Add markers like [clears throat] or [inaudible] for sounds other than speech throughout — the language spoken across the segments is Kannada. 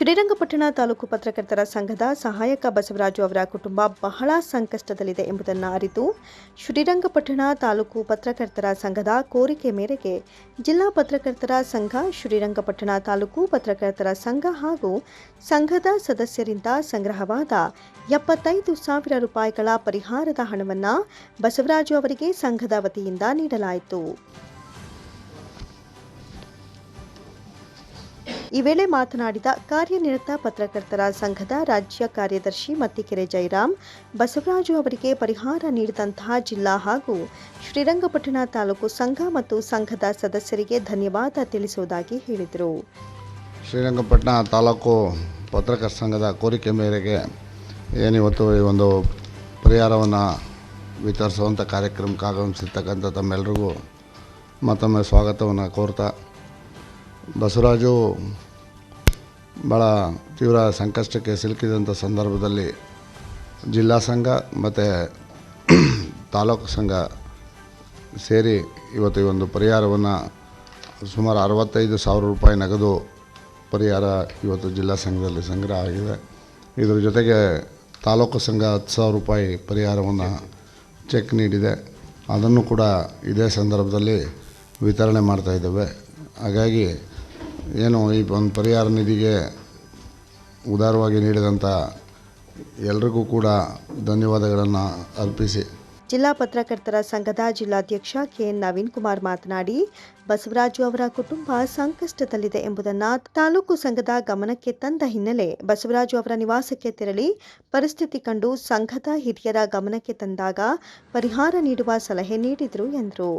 ಶ್ರೀರಂಗಪಟ್ಟಣ ತಾಲೂಕು ಪತ್ರಕರ್ತರ ಸಂಘದ ಸಹಾಯಕ ಬಸವರಾಜು ಅವರ ಕುಟುಂಬ ಬಹಳ ಸಂಕಷ್ಟದಲ್ಲಿದೆ ಎಂಬುದನ್ನು ಅರಿತು ಶ್ರೀರಂಗಪಟ್ಟಣ ತಾಲೂಕು ಪತ್ರಕರ್ತರ ಸಂಘದ ಕೋರಿಕೆ ಮೇರೆಗೆ ಜಿಲ್ಲಾ ಪತ್ರಕರ್ತರ ಸಂಘ, ಶ್ರೀರಂಗಪಟ್ಟಣ ತಾಲೂಕು ಪತ್ರಕರ್ತರ ಸಂಘ ಹಾಗೂ ಸಂಘದ ಸದಸ್ಯರಿಂದ ಸಂಗ್ರಹವಾದ ಎಪ್ಪತ್ತೈದು ಸಾವಿರ ರೂಪಾಯಿಗಳ ಪರಿಹಾರದ ಹಣವನ್ನು ಬಸವರಾಜು ಅವರಿಗೆ ಸಂಘದ ವತಿಯಿಂದ ನೀಡಲಾಯಿತು. ಈ ವೇಳೆ ಮಾತನಾಡಿದ ಕಾರ್ಯನಿರತ ಪತ್ರಕರ್ತರ ಸಂಘದ ರಾಜ್ಯ ಕಾರ್ಯದರ್ಶಿ ಮತ್ತಿಕೆರೆ ಜೈರಾಮ್, ಬಸವರಾಜು ಅವರಿಗೆ ಪರಿಹಾರ ನೀಡಿದಂತಹ ಜಿಲ್ಲಾ ಹಾಗೂ ಶ್ರೀರಂಗಪಟ್ಟಣ ತಾಲೂಕು ಸಂಘ ಮತ್ತು ಸಂಘದ ಸದಸ್ಯರಿಗೆ ಧನ್ಯವಾದ ತಿಳಿಸುವುದಾಗಿ ಹೇಳಿದರು. ಶ್ರೀರಂಗಪಟ್ಟಣ ತಾಲೂಕು ಪತ್ರಕರ್ತ ಸಂಘದ ಕೋರಿಕೆ ಮೇರೆಗೆ ಏನಿವತ್ತು ಈ ಒಂದು ಪರಿಹಾರವನ್ನು ವಿತರಿಸುವಂಥ ಕಾರ್ಯಕ್ರಮಕ್ಕೆ ಆಗಮಿಸಿರ್ತಕ್ಕಂಥ ತಮ್ಮೆಲ್ಲರಿಗೂ ಮತ್ತೊಮ್ಮೆ ಸ್ವಾಗತವನ್ನು ಕೋರ್ತಾ ಬಸವರಾಜು ಭಾಳ ತೀವ್ರ ಸಂಕಷ್ಟಕ್ಕೆ ಸಿಲುಕಿದಂಥ ಸಂದರ್ಭದಲ್ಲಿ ಜಿಲ್ಲಾ ಸಂಘ ಮತ್ತು [clears throat] ತಾಲೂಕು ಸಂಘ ಸೇರಿ ಇವತ್ತು ಈ ಒಂದು ಪರಿಹಾರವನ್ನು ಸುಮಾರು ಅರವತ್ತೈದು ಸಾವಿರ ರೂಪಾಯಿ ನಗದು ಪರಿಹಾರ ಇವತ್ತು ಜಿಲ್ಲಾ ಸಂಘದಲ್ಲಿ ಸಂಗ್ರಹ ಆಗಿದೆ. ಇದರ ಜೊತೆಗೆ ತಾಲೂಕು ಸಂಘ ಹತ್ತು ಸಾವಿರ ರೂಪಾಯಿ ಪರಿಹಾರವನ್ನು ಚೆಕ್ ನೀಡಿದೆ. ಅದನ್ನು ಕೂಡ ಇದೇ ಸಂದರ್ಭದಲ್ಲಿ ವಿತರಣೆ ಮಾಡ್ತಾಯಿದ್ದೇವೆ ಹಾಗಾಗಿ ಏನು ಈ ಒಂದು ಪರಿಹಾರ ನಿಧಿಗೆ ಉದಾರವಾಗಿ ನೀಡಿದಂಥ ಎಲ್ರಿಗೂ ಕೂಡ ಧನ್ಯವಾದಗಳನ್ನು ಅರ್ಪಿಸಿ. ಜಿಲ್ಲಾ ಪತ್ರಕರ್ತರ ಸಂಘದ ಜಿಲ್ಲಾಧ್ಯಕ್ಷ ಕೆ ಎನ್ ನವೀನ್ ಕುಮಾರ್ ಮಾತನಾಡಿ ಬಸವರಾಜು ಅವರ ಕುಟುಂಬ ಸಂಕಷ್ಟದಲ್ಲಿದೆ ಎಂಬುದನ್ನು ತಾಲೂಕು ಸಂಘದ ಗಮನಕ್ಕೆ ತಂದ ಹಿನ್ನೆಲೆ ಬಸವರಾಜು ಅವರ ನಿವಾಸಕ್ಕೆ ತೆರಳಿ ಪರಿಸ್ಥಿತಿ ಕಂಡು ಸಂಘದ ಹಿರಿಯರ ಗಮನಕ್ಕೆ ತಂದಾಗ ಪರಿಹಾರ ನೀಡುವ ಸಲಹೆ ನೀಡಿದರು ಎಂದರು.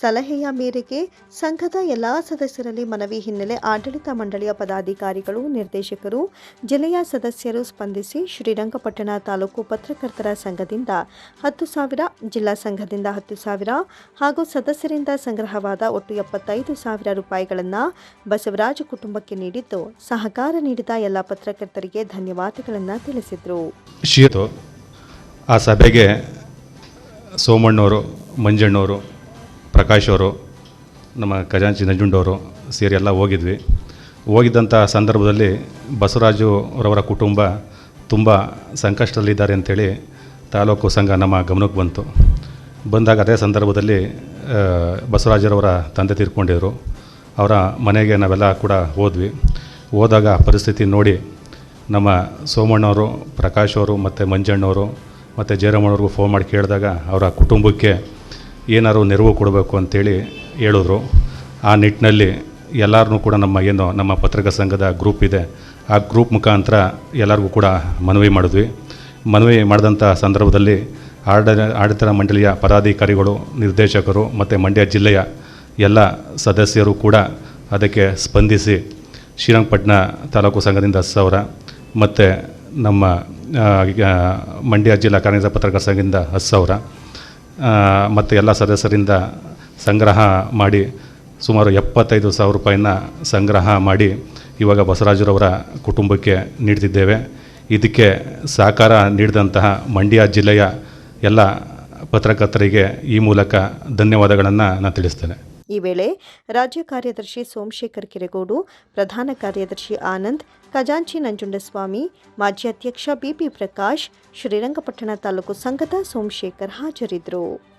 ಸಲಹೆಯ ಮೇರೆಗೆ ಸಂಘದ ಎಲ್ಲಾ ಸದಸ್ಯರಲ್ಲಿ ಮನವಿ ಹಿನ್ನೆಲೆ ಆಡಳಿತ ಮಂಡಳಿಯ ಪದಾಧಿಕಾರಿಗಳು, ನಿರ್ದೇಶಕರು, ಜಿಲ್ಲೆಯ ಸದಸ್ಯರು ಸ್ಪಂದಿಸಿ ಶ್ರೀರಂಗಪಟ್ಟಣ ತಾಲೂಕು ಪತ್ರಕರ್ತರ ಸಂಘದಿಂದ ಹತ್ತು ಸಾವಿರ, ಜಿಲ್ಲಾ ಸಂಘದಿಂದ ಹತ್ತು ಸಾವಿರ ಹಾಗೂ ಸದಸ್ಯರಿಂದ ಸಂಗ್ರಹವಾದ ಒಟ್ಟು ಎಪ್ಪತ್ತೈದು ಸಾವಿರ ರೂಪಾಯಿಗಳನ್ನು ಬಸವರಾಜ ಕುಟುಂಬಕ್ಕೆ ನೀಡಿದ್ದು ಸಹಕಾರ ನೀಡಿದ ಎಲ್ಲ ಪತ್ರಕರ್ತರಿಗೆ ಧನ್ಯವಾದಗಳನ್ನು ತಿಳಿಸಿದರು. ಆ ಸಭೆಗೆ ಸೋಮಣ್ಣವರು, ಮಂಜಣ್ಣವರು ಪ್ರಕಾಶ್ ಅವರು ನಮ್ಮ ಖಜಾಂಚಿ ನಂಜುಂಡವರು ಸೇರಿ ಎಲ್ಲ ಹೋಗಿದ್ವಿ. ಹೋಗಿದ್ದಂಥ ಸಂದರ್ಭದಲ್ಲಿ ಬಸವರಾಜು ಅವರವರ ಕುಟುಂಬ ತುಂಬ ಸಂಕಷ್ಟದಲ್ಲಿದ್ದಾರೆ ಅಂಥೇಳಿ ತಾಲೂಕು ಸಂಘ ನಮ್ಮ ಗಮನಕ್ಕೆ ಬಂತು. ಬಂದಾಗ ಅದೇ ಸಂದರ್ಭದಲ್ಲಿ ಬಸವರಾಜರವರ ತಂದೆ ತೀರ್ಕೊಂಡಿದ್ರು. ಅವರ ಮನೆಗೆ ನಾವೆಲ್ಲ ಕೂಡ ಹೋದ್ವಿ. ಹೋದಾಗ ಪರಿಸ್ಥಿತಿ ನೋಡಿ ನಮ್ಮ ಸೋಮಣ್ಣವರು, ಪ್ರಕಾಶ್ ಅವರು ಮತ್ತು ಮಂಜಣ್ಣವರು ಮತ್ತು ಜಯರಾಮಣ್ಣವ್ರಿಗೂ ಫೋನ್ ಮಾಡಿ ಕೇಳಿದಾಗ ಅವರ ಕುಟುಂಬಕ್ಕೆ ಏನಾದ್ರು ನೆರವು ಕೊಡಬೇಕು ಅಂತೇಳಿ ಹೇಳಿದ್ರು. ಆ ನಿಟ್ಟಿನಲ್ಲಿ ಎಲ್ಲರನ್ನೂ ಕೂಡ ನಮ್ಮ ಏನು ನಮ್ಮ ಪತ್ರಿಕಾ ಸಂಘದ ಗ್ರೂಪ್ ಇದೆ. ಆ ಗ್ರೂಪ್ ಮುಖಾಂತರ ಎಲ್ಲರಿಗೂ ಕೂಡ ಮನವಿ ಮಾಡಿದ್ವಿ. ಮನವಿ ಮಾಡಿದಂಥ ಸಂದರ್ಭದಲ್ಲಿ ಆಡ ಆಡಳಿತ ಮಂಡಳಿಯ ಪದಾಧಿಕಾರಿಗಳು, ನಿರ್ದೇಶಕರು ಮತ್ತು ಮಂಡ್ಯ ಜಿಲ್ಲೆಯ ಎಲ್ಲ ಸದಸ್ಯರು ಕೂಡ ಅದಕ್ಕೆ ಸ್ಪಂದಿಸಿ ಶ್ರೀರಂಗಪಟ್ಟಣ ತಾಲೂಕು ಸಂಘದಿಂದ ಹತ್ತು ಸಾವಿರ ಮತ್ತು ನಮ್ಮ ಮಂಡ್ಯ ಜಿಲ್ಲಾ ಕಾರ್ಯನಿರತ ಪತ್ರಕರ್ತರ ಸಂಘದಿಂದ ಹತ್ತು ಮತ್ತು ಎಲ್ಲ ಸದಸ್ಯರಿಂದ ಸಂಗ್ರಹ ಮಾಡಿ ಸುಮಾರು ಎಪ್ಪತ್ತೈದು ಸಾವಿರ ರೂಪಾಯಿನ ಸಂಗ್ರಹ ಮಾಡಿ ಇವಾಗ ಬಸವರಾಜರವರ ಕುಟುಂಬಕ್ಕೆ ನೀಡ್ತಿದ್ದೇವೆ. ಇದಕ್ಕೆ ಸಹಕಾರ ನೀಡಿದಂತಹ ಮಂಡ್ಯ ಜಿಲ್ಲೆಯ ಎಲ್ಲ ಪತ್ರಕರ್ತರಿಗೆ ಈ ಮೂಲಕ ಧನ್ಯವಾದಗಳನ್ನು ನಾನು ತಿಳಿಸ್ತೇನೆ. ಈ ವೇಳೆ ರಾಜ್ಯ ಕಾರ್ಯದರ್ಶಿ ಸೋಮಶೇಖರ್ ಕಿರೆಗೋಡು, ಪ್ರಧಾನ ಕಾರ್ಯದರ್ಶಿ ಆನಂದ್, ಖಜಾಂಚಿ ನಂಜುಂಡಸ್ವಾಮಿ, ಮಾಜಿ ಅಧ್ಯಕ್ಷ ಬಿಪಿ ಪ್ರಕಾಶ್, ಶ್ರೀರಂಗಪಟ್ಟಣ ತಾಲೂಕು ಸಂಘದ ಸೋಮಶೇಖರ್ ಹಾಜರಿದ್ದರು.